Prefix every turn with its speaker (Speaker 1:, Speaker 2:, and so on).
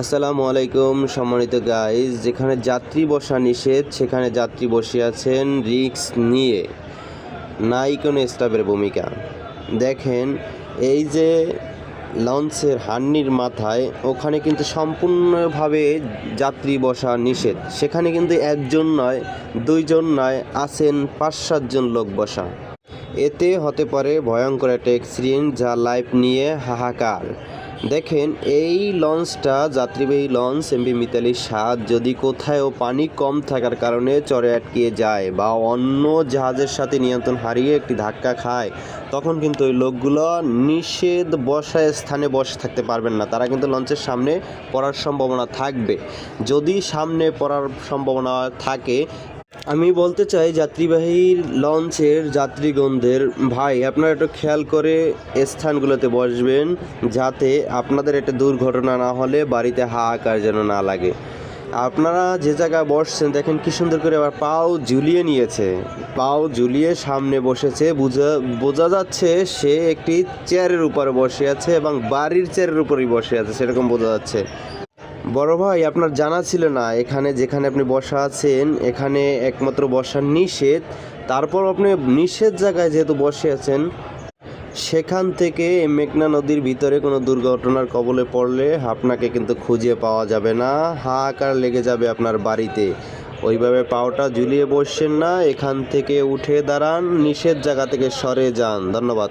Speaker 1: আসসালামু আলাইকুম, সম্মানিত গাইজ যেখানে যাত্রী বসা নিষেধ, সেখানে যাত্রী বসে আছেন রিক্স নিয়ে। নাই কোনো স্টাফের ভূমিকা। দেখেন, এই যে লঞ্চের হান্নির মাথায়, ওখানে কিন্তু সম্পূর্ণভাবে যাত্রী বসা নিষেধ। সেখানে কিন্তু একজন নয়, দুইজন নয়, আছেন পাঁচ সাতজন লোক বসা। এতে হতে পারে ভয়ঙ্কর একটা অ্যাক্সিডেন্ট যা লাইফ নিয়ে হাহাকার। দেখেন, এই লঞ্চটা, যাত্রীবাহী লঞ্চ, এমবি মিতালির সাত যদি কোথাও পানি কম থাকার কারণে চরে আটকিয়ে যায় বা অন্য জাহাজের সাথে নিয়ন্ত্রণ হারিয়ে একটি ধাক্কা খায়, তখন কিন্তু ওই লোকগুলো নিষেধ বসায় স্থানে বসে থাকতে পারবেন না। তারা কিন্তু লঞ্চের সামনে পড়ার সম্ভাবনা থাকবে। যদি সামনে পড়ার সম্ভাবনা থাকে আমি বলতে চাই যাত্রীবাহী লঞ্চের যাত্রীগণদের, ভাই, আপনারা একটু খেয়াল করে স্থানগুলোতে বসবেন যাতে আপনাদের একটা দুর্ঘটনা না হলে বাড়িতে হাহাকার যেন না লাগে। আপনারা যে জায়গায় বসছেন, দেখেন কি সুন্দর করে আবার পাও ঝুলিয়ে নিয়েছে। পাও ঝুলিয়ে সামনে বসেছে, বোঝা বোঝা যাচ্ছে সে একটি চেয়ারের উপরে বসে আছে এবং বাড়ির চেয়ারের উপরেই বসে আছে, সেরকম বোঝা যাচ্ছে। বড় ভাই, আপনার জানা ছিল না। এখানে যেখানে আপনি বসা আছেন, এখানে একমাত্র বসার নিষেধ। তারপর আপনি নিষেধ জায়গায় যেহেতু বসে আছেন, সেখান থেকে মেঘনা নদীর ভিতরে কোনো দুর্ঘটনার কবলে পড়লে আপনাকে কিন্তু খুঁজে পাওয়া যাবে না। হাহাকার লেগে যাবে আপনার বাড়িতে। ওইভাবে পাওটা ঝুলিয়ে বসছেন না, এখান থেকে উঠে দাঁড়ান, নিষেধ জায়গা থেকে সরে যান। ধন্যবাদ।